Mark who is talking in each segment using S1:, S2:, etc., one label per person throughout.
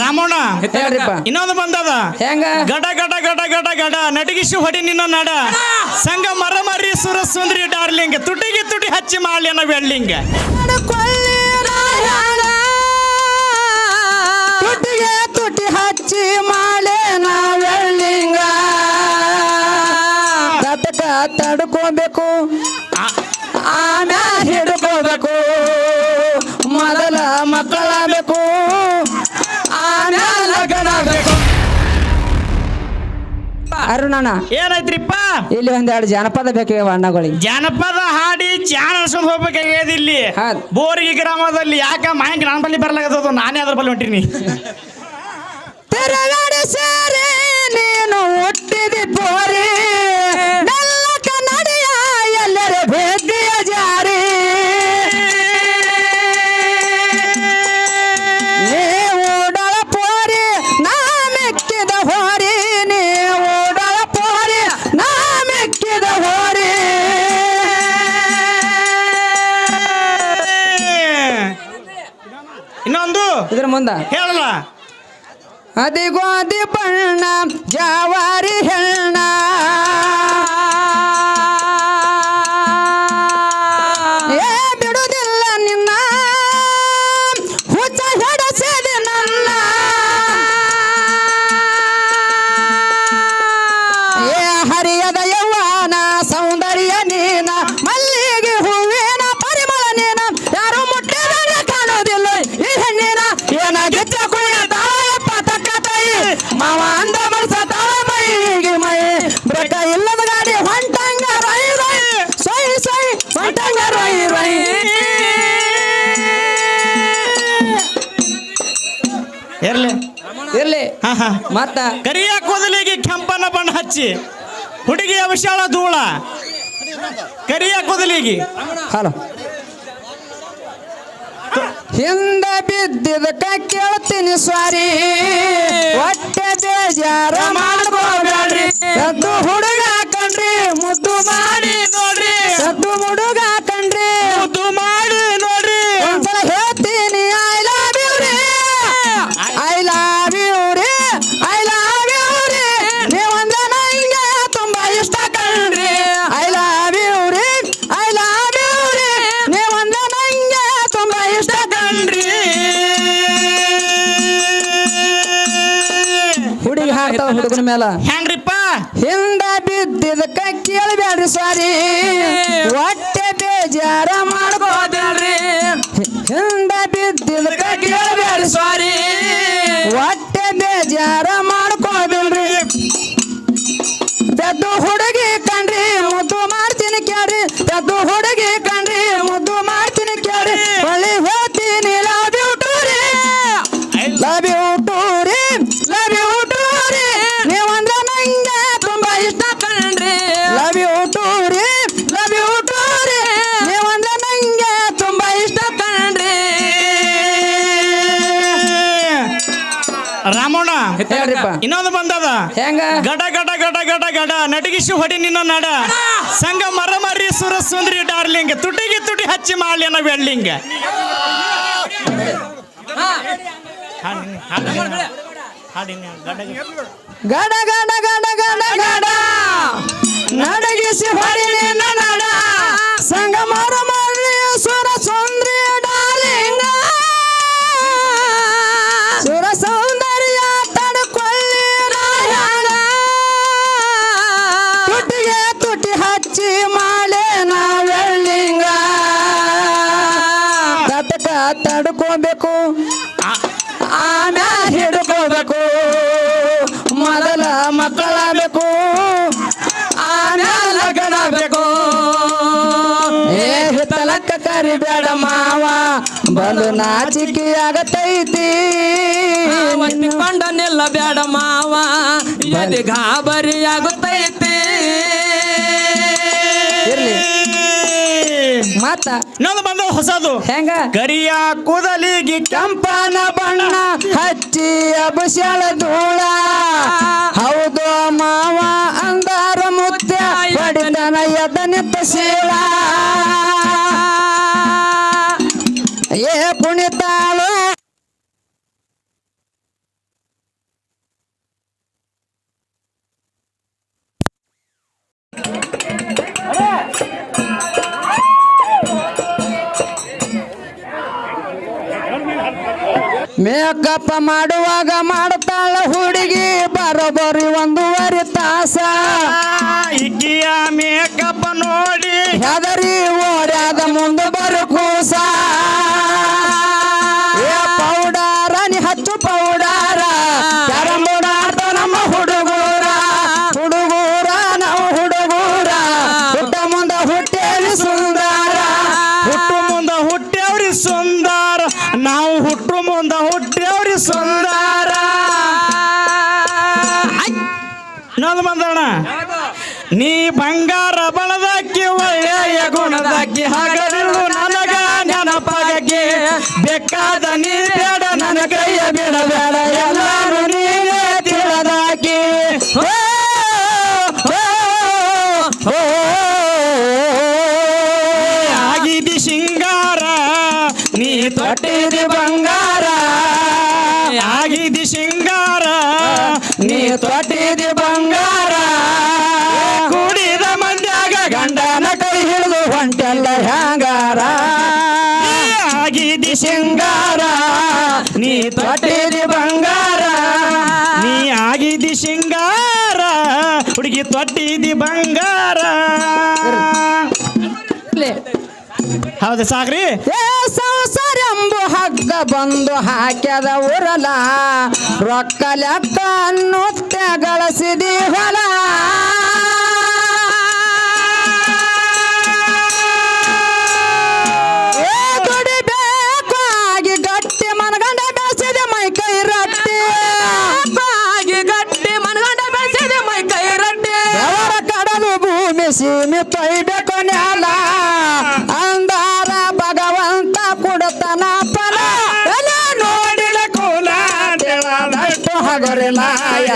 S1: ರಾಮಣ್ಣ ಇನ್ನೊಂದು ಬಂದದ.
S2: ಹೆಂಗ?
S1: ಗಡ ಗಡ ಗಡ ಗಡ ಗಡ ನಟಗಿಸಿ ಹೊಡಿ ನಿನ್ನ ನಡ. ಸಂಗ ಮರ ಮರಿ ಸುರ ಸುಂದ್ರಿ ಡಾರ್ಲಿಂಗ್. ತುಟಿಗೆ ತುಟಿ ಹಚ್ಚಿ ಮಾಡ್ಲಿ ಅನ್ನೋ ವೆಳ್ಳಿಂಗ್.
S2: ತುಟಿಗೆ ತುಟಿ ಹಚ್ಚಿ ತಟಕ ತಡ್ಕೋಬೇಕು ಆಮ್ಯಾಲ ಹಿಡ್ಕೋಬೇಕು. ಮೊದಲ ಮಕ್ಕಳಾಗಬೇಕು. ಅರುಣಣ್ಣ
S1: ಏನಾಯ್ತ್ರಿಪ್ಪ?
S2: ಇಲ್ಲಿ ಒಂದೆರಡು ಜನಪದ ಬೇಕು ಅಣ್ಣಗಳಿಗೆ.
S1: ಜನಪದ ಹಾಡಿ ಚಾನ್ ಅನ್ಸ್ಕೊಂಡ್ ಹೋಗ್ಬೇಕಾಗ್ಯದ ಇಲ್ಲಿ. ಬೋರಿಗೆ ಗ್ರಾಮದಲ್ಲಿ ಯಾಕ ಮಾಯಂಕ್ ನನ್ನ ಬಲ್ಲಿ ಬರ್ಲಾಗತ್ತದ ನಾನೇ ಅದ್ರ ಬಲ್ಲಿ ಹೊಂಟಿನಿ.
S2: ತೆರಗಡೆ ಸೇರಿ ನೀನು ಹುಟ್ಟಿದಿ ಪೋರಿ. ಇದ್ರ ಮುಂದ.
S1: ಹೇಳಲ್ಲ.
S2: ಅದಿಗೋದಿ ಬಣ್ಣ ಜಾವಾರಿ ಹೆಣ್ಣ. ಮತ್ತ
S1: ಕರಿಯ ಕೂದಲಿಗೆ ಕೆಂಪನ ಬಣ್ಣ ಹಚ್ಚಿ. ಹುಡುಗಿಯ ವಿಶಾಲ ಧೂಳ. ಕರಿಯ ಕೂದಲಿಗೆ
S2: ಹಲೋ. ಹಿಂದ ಬಿದ್ದಿದಕ್ಕ ಕೇಳ್ತೀನಿ ಸ್ವಾರಿ. ಒಟ್ಟೆ ಬೇಜಾರ ಹಾಕ್ತಾವ ಹುಡುಗನ ಮೇಲ
S1: ಹೆಂಗ್ರಿಪ್ಪ
S2: ಹಿಂದ ಬಿದ್ದಿದಕ್ಕ ಕೇಳಬೇಡ್ರಿ ಸಾರಿ ಹೊಟ್ಟೆ ಬೇಜಾರ ಮಾಡ್ಕೋಬೇಡ್ರಿ ಹಿಂದ ಬಿದ್ದಿದಕ್ಕ ಕೇಳಬೇಡ್ರಿ ಸಾರಿ ಹೊಟ್ಟೆ ಬೇಜಾರ ಮಾಡ್ಕೋಬೇಡ್ರಿ. ದದ್ದು ಹುಡುಗಿ ಕಂಡ್ರಿ ಮುದ್ದು ಮಾಡ್ತೀನಿ ಕೇಳ್ರಿ. ದದ್ದು ಹುಡುಗಿ ಕಂಡ್ರಿ ಮುದ್ದು ಮಾಡ್ತೀನಿ ಕೇಳ್ರಿ. ಒಳ್ಳೆ ಹೋಗ್ತೀನಿ ಲವ್ ಯು ಟು ರೀ ಲವ್ ಯು ಟು
S1: ರಾಮಣ್ಣ ಇನ್ನೊಂದು ಬಂದದ.
S2: ಹೆಂಗ?
S1: ಗಡ ಗಡ ಗಡ ಗಡ ಗಡ. ನಟಗಿಸಿ ಹೊಡಿ ನಿನ್ನ ನಡ. ಸಂಘ ಮರ ಮರಿ ಸುರ ಸುಂದ್ರಿ ಡಾರ್ಲಿಂಗ್. ತುಟಿಗೆ ತುಟಿ ಹಚ್ಚಿ ಮಾಡ್ಲಿ ಅನ್ನೋ ವೆಳ್ಳಿಂಗ್
S2: ಗಡ ಗಡ ಗಡ ಗಡ ಗಡ. ನಡಗಿಸಿ ಹೊಡಿ ನಿನ್ನ ನಡ. ತಡ್ಕೋಬೇಕು ಆಮ್ಯಾಲ ಹಿಡ್ಕೋಬೇಕು. ಮೊದಲ ಮಕ್ಕಳಾಗಬೇಕು. ಆಮ್ಯಾಲ ಲಗ್ನಾಗಬೇಕು. ಏ, ಹಿತ್ತಲಕ್ಕ ಕರಿಬೇಡ ಮಾವ. ಬಂದು ನಾಚಿಕೆ ಆಗತೈತಿ.
S3: ಕೊಂಡ ನಿಲ್ಲ ಬೇಡ ಮಾವ. ಎಲ್ಲಿ ಗಾಬರಿ ಆಗುತ್ತೈತಿ.
S2: ಮತ್ತ
S1: ಇನ್ನೊಂದು ಬಂದ ಹೊಸದು.
S2: ಹೆಂಗ?
S1: ಕರಿಯ ಕೂದಲಿಗೆ
S2: ಕೆಂಪನ ಬಣ್ಣ ಹಚ್ಚಿ ಅಬಸಳ ಧೂಳ. ಹೌದು ಮಾವ ಅಂದಾರ ಮುತ್ಯ ಬಡಿದನ ಎದ ನಿತ್ತ ಶೀಳ. ಮೇಕಪ್ ಮಾಡುವಾಗ ಮಾಡ್ತಾಳ ಹುಡುಗಿ ಬರೋಬರಿ ಒಂದೂವರೆ ತಾಸ.
S1: ಇಕ್ಕಿಯ ಇನ್ನೊಂದು ಬಂದಣ್ಣ ನೀ ಬಂಗಾರ ಬಳದಕ್ಕೆ, ಒಳ್ಳೆಯ ಗುಣದಕ್ಕಿ ಹಾಗೂ ನನಗ ನೆನಪಾಗಕ್ಕೆ. ಬೇಕಾದ ನೀ ಬೇಡ, ನನ್ನ ಕೈಯ ಬಿಡಬೇಡ ಎಲ್ಲರೂ ನೀನೇ ತಿಳಿದಾಕಿ. ಆಗಿದಿ ಸಿಂಗಾರ ನೀ ತೊಟ್ಟಿದಿ ಬಂಗಾರ. ಆಗಿದಿ ಸಿಂಗಾರ ತೊಟ್ಟಿದಿ ಬಂಗಾರ ಕುಡಿದ ಮಂದ್ಯಾಗ ಗಂಡನ
S2: ಕೈ ಹಿಡಿದು ಹೊಂಟೆಲ್ಲ ಹ್ಯಾಂಗಾರ?
S1: ಆಗಿದಿ ಸಿಂಗಾರ ನೀ ತೊಟ್ಟಿದಿ ಬಂಗಾರ ನೀ ಆಗಿದಿ ಸಿಂಗಾರ ಹುಡುಗಿ ತೊಟ್ಟಿದಿ ಬಂಗಾರ. ಹೌದು ಸಾಕ್ರಿ.
S2: ಬಂದು ಹಾಕ್ಯದ ಉರಲ. ರೊಕ್ಕ ಲೆಕ್ಕ ಅನ್ನುತ್ತ ಗಳಿಸಿದಿ ಹೊಲ.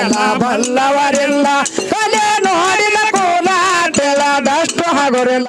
S2: ಎಲ್ಲ ಬಲ್ಲವರಿಲ್ಲ. ಕಲೆ ನೋಡಿದ ಕುಲ ತೆಳದಷ್ಟು ಹಗುರಿಲ್ಲ